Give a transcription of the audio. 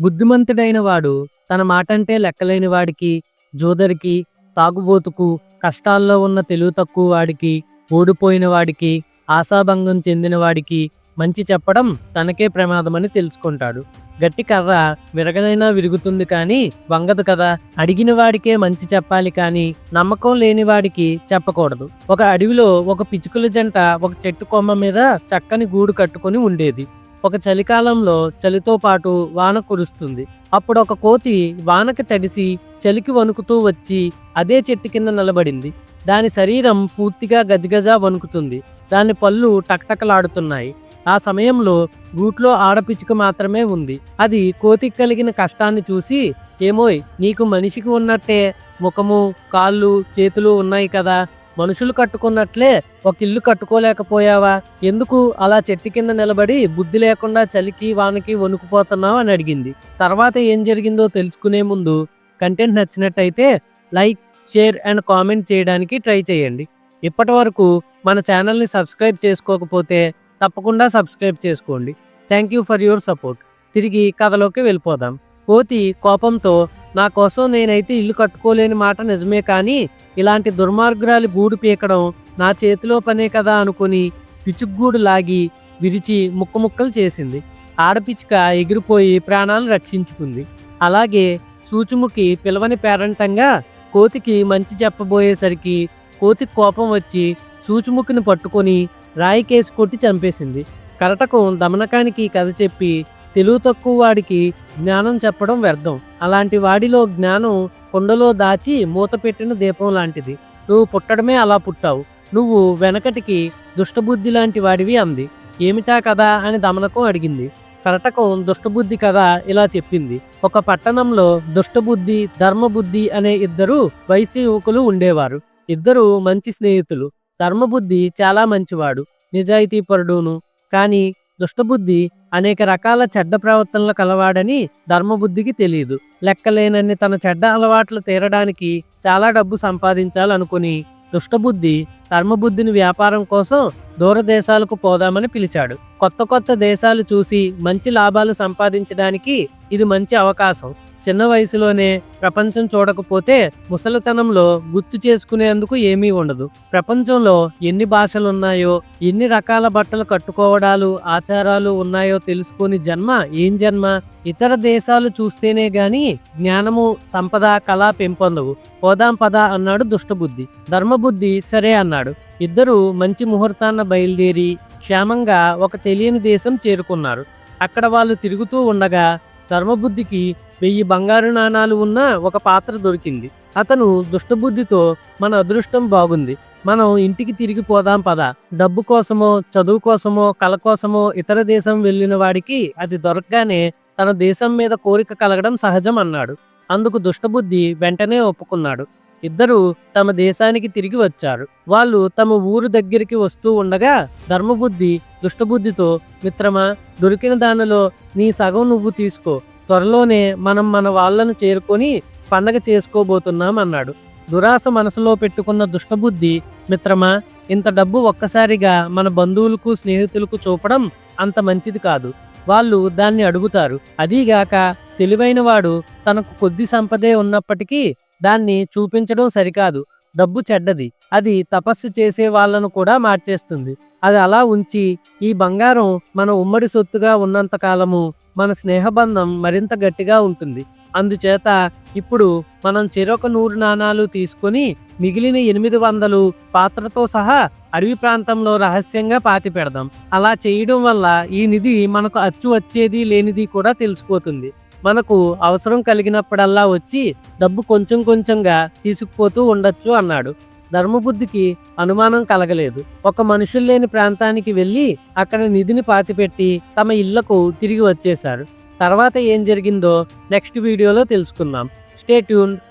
బుద్ధిమంతుడైన వాడు తన మాటంటే లెక్కలేని వాడికి జోదరికి తాగుబోతుకు కష్టాల్లో ఉన్న తెలివి తక్కువ వాడికి ఓడిపోయిన వాడికి ఆశాభంగం చెందిన వాడికి మంచి చెప్పడం తనకే ప్రమాదమని తెలుసుకుంటాడు. గట్టి కర్ర విరగనైనా విరుగుతుంది కానీ వంగదు కదా. అడిగిన వాడికే మంచి చెప్పాలి కానీ నమ్మకం లేని వాడికి చెప్పకూడదు. ఒక అడవిలో ఒక పిచుకుల జంట ఒక చెట్టు కొమ్మ మీద చక్కని గూడు కట్టుకొని ఉండేది. ఒక చలికాలంలో చలితో పాటు వాన కురుస్తుంది. అప్పుడు ఒక కోతి వానకి తడిసి చలికి వణుకుతూ వచ్చి అదే చెట్టు కింద నిలబడింది. దాని శరీరం పూర్తిగా గజగజ వణుకుతుంది. దాని పళ్ళు టక్టకలాడుతున్నాయి. ఆ సమయంలో గూట్లో ఆడపిచ్చుక మాత్రమే ఉంది. అది కోతికి కలిగిన కష్టాన్ని చూసి ఏమోయ్ నీకు మనిషికి ఉన్నట్టే. ముఖము కాళ్ళు చేతులు ఉన్నాయి కదా. మనుషులు కట్టుకున్నట్లే ఒక ఇల్లు కట్టుకోలేకపోయావా? ఎందుకు అలా చెట్టు కింద నిలబడి బుద్ధి లేకుండా చలికి వానకి వణుకుపోతున్నావు అని అడిగింది. తర్వాత ఏం జరిగిందో తెలుసుకునే ముందు కంటెంట్ నచ్చినట్టయితే లైక్ షేర్ అండ్ కామెంట్ చేయడానికి ట్రై చేయండి. ఇప్పటి వరకు మన ఛానల్ని సబ్స్క్రైబ్ చేసుకోకపోతే తప్పకుండా సబ్స్క్రైబ్ చేసుకోండి. Thank you for your support. తిరిగి కథలోకి వెళ్ళిపోదాం. కోతి కోపంతో నా కోసం నేనైతే ఇల్లు కట్టుకోలేని మాట నిజమే కానీ ఇలాంటి దుర్మార్గురాలి గూడు పీకడం నా చేతిలో పనే కదా అనుకుని పిచుగ్గూడు లాగి విరిచి ముక్క ముక్కలు చేసింది. ఆడపిచ్చుక ఎగిరిపోయి ప్రాణాలు రక్షించుకుంది. అలాగే సూచుముకి పిలవని పేరంటంగా కోతికి మంచి చెప్పబోయేసరికి కోతికి కోపం వచ్చి సూచుముఖిని పట్టుకొని రాయి కేసు కొట్టి చంపేసింది. కరటకం దమనకానికి కథ చెప్పి తెలుగు తక్కువ వాడికి జ్ఞానం చెప్పడం వ్యర్థం. అలాంటి వాడిలో జ్ఞానం కొండలో దాచి మూత పెట్టిన దీపం లాంటిది. నువ్వు పుట్టడమే అలా పుట్టావు. నువ్వు వెనకటికి దుష్టబుద్ధి లాంటి వాడివి అంది. ఏమిటా కదా అని దమనకం అడిగింది. కరటకం దుష్టబుద్ధి కదా ఇలా చెప్పింది. ఒక పట్టణంలో దుష్టబుద్ధి ధర్మబుద్ధి అనే ఇద్దరు వయసు యువకులు ఉండేవారు. ఇద్దరు మంచి స్నేహితులు. ధర్మబుద్ధి చాలా మంచివాడు. నిజాయితీపరుడును. కానీ దుష్టబుద్ధి అనేక రకాల చెడ్డ ప్రవర్తనలు కలవాడని ధర్మబుద్ధికి తెలియదు లెక్కలేనన్ని తన చెడ్డ అలవాట్లు తీరడానికి చాలా డబ్బు సంపాదించాలనుకుని దుష్టబుద్ధి ధర్మబుద్ధిని వ్యాపారం కోసం దూరదేశాలకు పోదామని పిలిచాడు. కొత్త కొత్త దేశాలు చూసి మంచి లాభాలు సంపాదించడానికి ఇది మంచి అవకాశం. చిన్న వయసులోనే ప్రపంచం చూడకపోతే ముసలితనంలో గుర్తు చేసుకునేందుకు ఏమీ ఉండదు. ప్రపంచంలో ఎన్ని భాషలున్నాయో ఎన్ని రకాల బట్టలు కట్టుకోవడాలు ఆచారాలు ఉన్నాయో తెలుసుకుని జన్మ ఏం జన్మ? ఇతర దేశాలు చూస్తేనే గాని జ్ఞానము సంపద కళ పెంపొందవు. పోదాం పద అన్నాడు దుష్టబుద్ధి. ధర్మబుద్ధి సరే అన్నాడు. ఇద్దరూ మంచి ముహూర్తాన్న బయలుదేరి క్షేమంగా ఒక తెలియని దేశం చేరుకున్నారు. అక్కడ వాళ్ళు తిరుగుతూ ఉండగా ధర్మబుద్ధికి వెయ్యి బంగారు నాణాలు ఉన్న ఒక పాత్ర దొరికింది. అతను దుష్టబుద్ధితో మన అదృష్టం బాగుంది. మనం ఇంటికి తిరిగి పోదాం పద. డబ్బు కోసమో చదువు కోసమో కళ కోసమో ఇతర దేశం వెళ్ళిన వాడికి అది దొరకగానే తన దేశం మీద కోరిక కలగడం సహజం అన్నాడు. అందుకు దుష్టబుద్ధి వెంటనే ఒప్పుకున్నాడు. ఇద్దరు తమ దేశానికి తిరిగి వచ్చారు. వాళ్ళు తమ ఊరు దగ్గరికి వస్తూ ఉండగా ధర్మబుద్ధి దుష్టబుద్ధితో మిత్రమా దొరికిన దానిలో నీ సగం నువ్వు తీసుకో. త్వరలోనే మనం మన వాళ్ళను చేరుకొని పండగ చేసుకోబోతున్నాం అన్నాడు. దురాశ మనసులో పెట్టుకున్న దుష్టబుద్ధి మిత్రమా ఇంత డబ్బు ఒక్కసారిగా మన బంధువులకు స్నేహితులకు చూపడం అంత మంచిది కాదు. వాళ్ళు దాన్ని అడుగుతారు. అదీగాక తెలివైన వాడు తనకు కొద్ది సంపదే ఉన్నప్పటికీ దాన్ని చూపించడం సరికాదు. డబ్బు చెడ్డది. అది తపస్సు చేసే వాళ్ళను కూడా మార్చేస్తుంది. అది అలా ఉంచి ఈ బంగారం మన ఉమ్మడి సొత్తుగా ఉన్నంత కాలము మన స్నేహబంధం మరింత గట్టిగా ఉంటుంది. అందుచేత ఇప్పుడు మనం చెరొక నూరు నాణాలు తీసుకొని మిగిలిన ఎనిమిది వందలు పాత్రతో సహా అడవి ప్రాంతంలో రహస్యంగా పాతి పెడదాం అలా చేయడం వల్ల ఈ నిధి మనకు అచ్చు వచ్చేది లేనిది కూడా తెలిసిపోతుంది. మనకు అవసరం కలిగినప్పుడల్లా వచ్చి డబ్బు కొంచెం కొంచెంగా తీసుకుపోతూ ఉండొచ్చు అన్నాడు. ధర్మబుద్ధికి అనుమానం కలగలేదు. ఒక మనుషులు లేని ప్రాంతానికి వెళ్ళి అక్కడ నిధిని పాతిపెట్టి తమ ఇళ్ళకు తిరిగి వచ్చేశారు. తర్వాత ఏం జరిగిందో నెక్స్ట్ వీడియోలో తెలుసుకుందాం. Stay tune